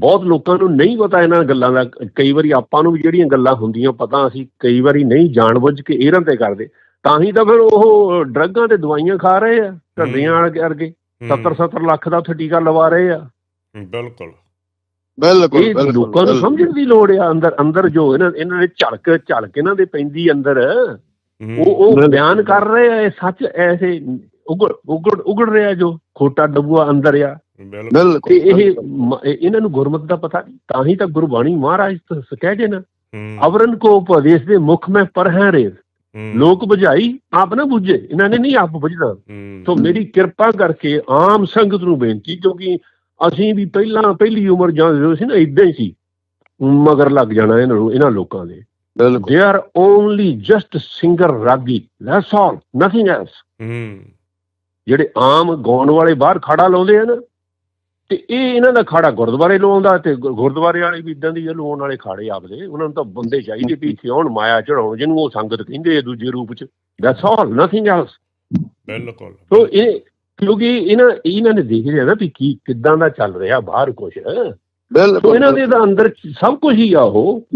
ਬਹੁਤ ਲੋਕਾਂ ਨੂੰ ਨਹੀਂ ਪਤਾ ਇਹਨਾਂ ਗੱਲਾਂ ਦਾ ਕਈ ਵਾਰੀ ਆਪਾਂ ਨੂੰ ਵੀ ਜਿਹੜੀਆਂ ਗੱਲਾਂ ਹੁੰਦੀਆਂ ਪਤਾ ਅਸੀਂ ਕਈ ਵਾਰੀ ਨਹੀਂ ਜਾਣਬੁੱਝ ਕੇ ਇਹਨਾਂ ਤੇ ਕਰਦੇ। ਤਾਂ ਹੀ ਤਾਂ ਫਿਰ ਉਹ ਡਰੱਗਾਂ ਤੇ ਦਵਾਈਆਂ ਖਾ ਰਹੇ ਆ ਢੱਡੀਆਂ ਵਾਲੇ ਕਰਕੇ 70 70 ਲੱਖ ਦਾ ਉੱਥੇ ਟੀਕਾ ਲਵਾ ਰਹੇ ਆ। ਬਿਲਕੁਲ। ਬਿਲਕੁਲ ਲੋਕਾਂ ਨੂੰ। ਸਮਝਣ ਦੀ ਲੋੜ ਆ ਅੰਦਰ ਅੰਦਰ ਜੋ ਇਹਨਾਂ ਇਹਨਾਂ ਨੇ ਝਲਕ ਝਲਕ ਇਹਨਾਂ ਦੇ ਪੈਂਦੀ ਅੰਦਰ ਉਹ ਉਹ। ਬਿਆਨ ਕਰ ਰਹੇ ਆ ਇਹ ਸੱਚ ਐਸੇ ਉਗੜ ਉਗੜ ਉਗੜ ਰਿਹਾ ਜੋ ਖੋਟਾ ਡੱਬੂਆ ਅੰਦਰ ਆ। ਬਿਲਕੁਲ। ਇਹ ਇਹਨਾਂ ਨੂੰ ਗੁਰਮਤ ਦਾ ਪਤਾ ਨਹੀਂ ਤਾਂ ਹੀ ਤਾਂ ਗੁਰਬਾਣੀ ਮਹਾਰਾਜ ਕਹਿ ਜੇ ਨਾ। ਅਵਰਨ ਕੋ ਉਪਦੇਸ਼ ਦੇ ਮੁਖ ਮੈਂ ਪਰ ਹੈ ਰੇ ਹੂੰ, ਲੋਕ ਬੁਝਾਈ ਆਪ ਨਾ ਬੁੱਝੇ ਇਹਨਾਂ ਨੇ ਨਹੀਂ ਆਪ ਬੁਝਦਾ। ਹੂੰ, ਸੋ ਮੇਰੀ ਕਿਰਪਾ ਕਰਕੇ ਆਮ ਸੰਗਤ ਨੂੰ ਬੇਨਤੀ ਕਿਉਂਕਿ ਅਸੀਂ ਵੀ ਪਹਿਲਾਂ ਪਹਿਲੀ ਉਮਰ ਜਾਂਦੇ ਸੀ ਨਾ ਇਦਾਂ ਹੀ ਸੀ। ਮਗਰ ਲੱਗ ਜਾਣਾ ਇਹਨਾਂ ਨੂੰ ਇਹਨਾਂ ਲੋਕਾਂ ਦੇ। They are only just singer ragi that's all nothing else ਜਿਹੜੇ ਆਮ ਗਾਉਣ ਵਾਲੇ ਬਾਹਰ ਖਾੜਾ ਲਾਉਂਦੇ ਆ ਨਾ ਤੇ ਇਹ ਇਹਨਾਂ ਦਾ ਖਾੜਾ ਗੁਰਦੁਆਰੇ ਲਾਉਂਦਾ ਤੇ ਗੁਰਦੁਆਰੇ ਵਾਲੇ ਵੀ ਇਦਾਂ ਦੀ ਆ ਲਾਉਣ ਵਾਲੇ ਖਾੜੇ ਆਪਦੇ। ਉਹਨਾਂ ਨੂੰ ਤਾਂ ਬੰਦੇ ਚਾਹੀਦੇ ਵੀ ਇੱਥੇ ਆਉਣ ਮਾਇਆ ਚੜਾਉਣ ਜਿਹਨੂੰ ਉਹ ਸੰਗਤ ਕਹਿੰਦੇ ਆ ਦੂਜੇ ਰੂਪ ਚ। ਦੈਟਸ ਆਲ ਨਥਿੰਗ ਐਲਸ ਬਿਲਕੁਲ। ਸੋ ਇਹ ਕਿਉਂਕਿ ਇਹਨਾਂ ਇਹਨਾਂ ਨੇ ਦੇਖ ਲਿਆ ਨਾ ਵੀ ਕੀ ਕਿੱਦਾਂ ਦਾ ਚੱਲ ਰਿਹਾ ਬਾਹਰ ਕੁਛ। ਸੋ ਬਿਲਕੁਲ ਇਹਨਾਂ ਦੇ ਤਾਂ ਅੰਦਰ ਸਭ ਕੁਝ ਹੀ ਆ ਉਹ।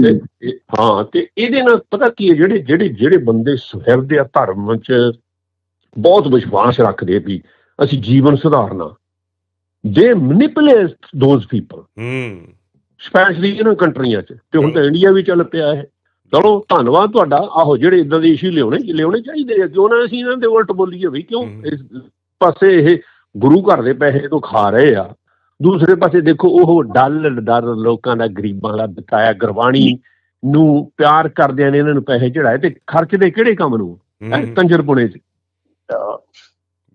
ਹਾਂ। ਤੇ ਇਹਦੇ ਨਾਲ ਪਤਾ ਕੀ ਹੈ ਜਿਹੜੇ ਜਿਹੜੇ ਜਿਹੜੇ ਬੰਦੇ ਸੁਹਿਰਦ ਆ ਧਰਮ ਚ ਬਹੁਤ ਵਿਸ਼ਵਾਸ ਰੱਖਦੇ ਵੀ ਅਸੀਂ ਜੀਵਨ ਸੁਧਾਰਨਾ। They manipulate those people who. Specially ਇਹਨਾਂ ਕੰਟਰੀਆਂ ਚ ਤੇ ਹੁਣ ਤਾਂ ਇੰਡੀਆ ਵੀ ਚੱਲ ਪਿਆ ਹੈ। ਚਲੋ ਧੰਨਵਾਦ ਤੁਹਾਡਾ। ਆਹੋ ਜਿਹੜੇ ਇਦਾਂ ਦੇ ਇਸ਼ੂ ਲਿਆਉਣੇ ਲਿਆਉਣੇ ਚਾਹੀਦੇ ਆ। ਕਿਉਂ ਨਾ ਅਸੀਂ ਇਹਨਾਂ ਦੇ ਉਲਟ ਬੋਲੀਏ ਵੀ ਕਿਉਂ। ਇਸ ਪਾਸੇ ਇਹ ਗੁਰੂ ਘਰ ਦੇ ਪੈਸੇ ਤੋਂ ਖਾ ਰਹੇ ਆ। ਦੂਸਰੇ ਪਾਸੇ ਦੇਖੋ ਉਹ ਡਲ ਡਰ ਲੋਕਾਂ ਦਾ ਗਰੀਬਾਂ ਦਾ ਬਤਾਇਆ ਗੁਰਬਾਣੀ ਨੂੰ ਪਿਆਰ ਕਰਦਿਆਂ ਨੇ ਇਹਨਾਂ ਨੂੰ ਪੈਸੇ ਚੜਾਏ ਤੇ ਖਰਚਦੇ ਕਿਹੜੇ ਕੰਮ ਨੂੰ? ਕੰਜਰਪੁਣੇ ਚ।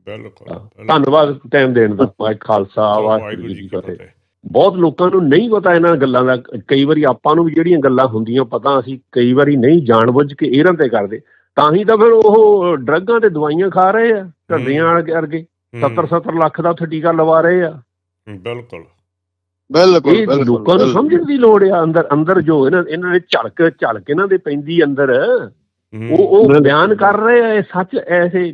ਬਿਲਕੁਲ। ਧੰਨਵਾਦ ਟਾਈਮ ਦੇਣ ਦਾ ਵਾਹਿ ਖਾਲਸਾ ਵਾਹਿਗੁਰੂ ਜੀ ਕੀ ਫਤਿਹ। ਬਹੁਤ ਲੋਕਾਂ ਨੂੰ ਨਹੀਂ ਪਤਾ ਇਹਨਾਂ ਗੱਲਾਂ ਦਾ ਕਈ ਵਾਰੀ ਆਪਾਂ ਨੂੰ ਵੀ ਜਿਹੜੀਆਂ ਗੱਲਾਂ ਹੁੰਦੀਆਂ ਪਤਾ ਅਸੀਂ ਕਈ ਵਾਰੀ ਨਹੀਂ ਜਾਣਬੁੱਝ ਕੇ ਇਹਨਾਂ ਤੇ ਕਰਦੇ। ਤਾਂ ਹੀ ਤਾਂ ਫਿਰ ਉਹ ਡਰੱਗਾਂ ਤੇ ਦਵਾਈਆਂ ਖਾ ਰਹੇ ਆ ਢੱਡੀਆਂ ਵਾਲੇ ਕਰਕੇ ਹੂੰ, 70 70 ਲੱਖ ਦਾ ਉੱਥੇ ਟੀਕਾ ਲਵਾ ਰਹੇ ਆ। ਬਿਲਕੁਲ। ਬਿਲਕੁਲ ਬਿਲਕੁਲ, ਲੋਕਾਂ ਨੂੰ। ਸਮਝਣ ਦੀ ਲੋੜ ਆ ਅੰਦਰ ਅੰਦਰ ਜੋ ਇਹਨਾਂ ਇਹਨਾਂ ਨੇ ਝਲਕ ਝਲਕ ਇਹਨਾਂ ਦੇ ਪੈਂਦੀ ਅੰਦਰ। ਉਹ ਉਹ ਬਿਆਨ ਕਰ ਰਹੇ ਆ ਇਹ ਸੱਚ ਐਸੇ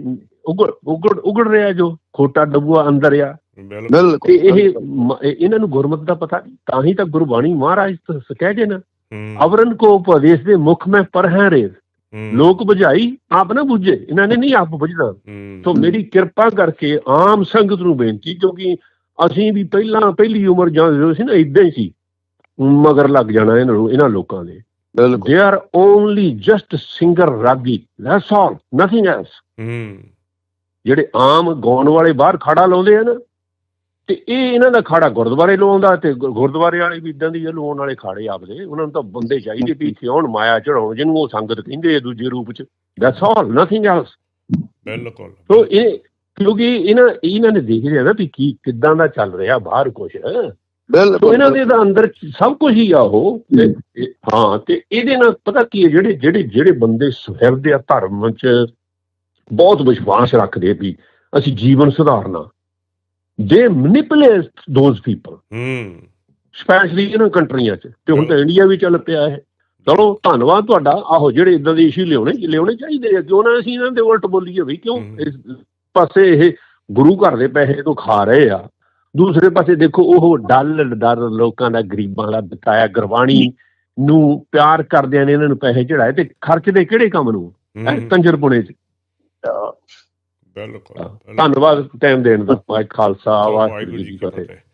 ਉਗੜ ਉਗੜ ਉਗੜ ਰਿਹਾ ਜੋ ਖੋਟਾ ਡੱਬੂਆ ਅੰਦਰ ਆ। ਬਿਲਕੁਲ। ਤੇ ਇਹ ਇਹਨਾਂ ਨੂੰ ਗੁਰਮਤ ਦਾ ਪਤਾ ਨਹੀਂ ਤਾਂ ਹੀ ਤਾਂ ਗੁਰਬਾਣੀ ਮਹਾਰਾਜ ਕਹਿ ਜੇ ਨਾ। ਅਵਰਨ ਕੋ ਉਪਦੇਸ਼ ਦੇ ਮੁਖ ਮੈਂ ਪਰ ਹੈ ਰੇ ਹੂੰ, ਲੋਕ ਬੁਝਾਈ ਆਪ ਨਾ ਬੁੱਝੇ। ਇਹਨਾਂ ਨੇ ਨਹੀਂ ਆਪ ਬੁਝਦਾ ਸੋ ਮੇਰੀ ਕਿਰਪਾ ਕਰਕੇ ਆਮ ਸੰਗਤ ਨੂੰ ਬੇਨਤੀ ਕਿਉਂਕਿ ਅਸੀਂ ਵੀ ਪਹਿਲਾਂ ਪਹਿਲੀ ਉਮਰ ਜਾਂਦੇ ਸੀ ਨਾ ਇਦਾਂ ਹੀ ਸੀ। ਮਗਰ ਲੱਗ ਜਾਣਾ ਇਹਨਾਂ ਨੂੰ ਇਹਨਾਂ ਲੋਕਾਂ ਦੇ। ਬਿਲਕੁਲ। They are only just singer ragi. That's all nothing else ਜਿਹੜੇ ਆਮ ਗਾਉਣ ਵਾਲੇ ਬਾਹਰ ਖਾੜਾ ਲਾਉਂਦੇ ਆ ਨਾ ਤੇ ਇਹ ਇਹਨਾਂ ਦਾ ਖਾੜਾ ਗੁਰਦੁਆਰੇ ਲਾਉਂਦਾ ਤੇ ਗੁਰਦੁਆਰੇ ਵਾਲੇ ਵੀ ਇਦਾਂ ਦੀ ਲਾਉਣ ਵਾਲੇ ਖਾੜੇ ਆਪਦੇ ਉਹਨਾਂ ਨੂੰ ਤਾਂ ਬੰਦੇ ਚਾਹੀਦੇ ਵੀ ਇੱਥੇ ਆਉਣ ਮਾਇਆ ਚੜਾਉਣ ਜਿਹਨੂੰ ਉਹ ਸੰਗਤ ਕਹਿੰਦੇ ਆ ਦੂਜੇ ਰੂਪ ਚ। ਦੈਟਸ ਆਲ ਨਥਿੰਗ ਐਲਸ ਬਿਲਕੁਲ। ਸੋ ਇਹ ਕਿਉਂਕਿ ਇਹਨਾਂ ਇਹਨਾਂ ਨੇ ਦੇਖ ਲਿਆ ਨਾ ਵੀ ਕੀ ਕਿੱਦਾਂ ਦਾ ਚੱਲ ਰਿਹਾ ਬਾਹਰ ਕੁਛ। ਸੋ ਬਿਲਕੁਲ ਇਹਨਾਂ ਦੇ ਤਾਂ ਅੰਦਰ ਸਭ ਕੁਝ ਹੀ ਆ ਉਹ ਹਾਂ ਤੇ ਇਹਦੇ ਨਾਲ ਪਤਾ ਕੀ ਹੈ ਜਿਹੜੇ ਜਿਹੜੇ ਜਿਹੜੇ ਬੰਦੇ ਸੁਹਿਰਦ ਆ ਧਰਮ ਚ ਬਹੁਤ ਵਿਸ਼ਵਾਸ ਰੱਖਦੇ ਵੀ ਅਸੀਂ ਜੀਵਨ ਸੁਧਾਰਨਾ। They manipulate those people who. Specially ਇਹਨਾਂ ਕੰਟਰੀਆਂ ਚ। ਤੇ ਹੁਣ ਤਾਂ ਇੰਡੀਆ ਵੀ ਚੱਲ ਪਿਆ ਹੈ। ਚਲੋ ਧੰਨਵਾਦ ਤੁਹਾਡਾ। ਆਹੋ ਜਿਹੜੇ ਇਦਾਂ ਦੇ ਇਸ਼ੂ ਲਿਆਉਣੇ ਲਿਆਉਣੇ ਚਾਹੀਦੇ ਆ। ਕਿਉਂ ਨਾ ਅਸੀਂ ਇਹਨਾਂ ਦੇ ਉਲਟ ਬੋਲੀਏ ਵੀ ਕਿਉਂ ਹਮ। ਇਸ ਪਾਸੇ ਇਹ ਗੁਰੂ ਘਰ ਦੇ ਪੈਸੇ ਤੋਂ ਖਾ ਰਹੇ ਆ। ਦੂਸਰੇ ਪਾਸੇ ਦੇਖੋ ਉਹ ਡਲ ਡਰ ਲੋਕਾਂ ਦਾ ਗਰੀਬਾਂ ਦਾ ਬਤਾਇਆ ਗੁਰਬਾਣੀ ਨੂੰ ਪਿਆਰ ਕਰਦਿਆਂ ਨੇ ਇਹਨਾਂ ਨੂੰ ਪੈਸੇ ਚੜਾਏ ਤੇ ਖਰਚਦੇ ਕਿਹੜੇ ਕੰਮ ਨੂੰ? ਕੰਜਰਪੁਣੇ ਚ। ਬਿਲਕੁਲ। ਧੰਨਵਾਦ ਟਾਈਮ ਦੇਣ ਦਾ ਵਾਹਿ ਖਾਲਸਾ ਵਾਹਿਗੁਰੂ ਜੀ ਕੀ ਫਤਿਹ।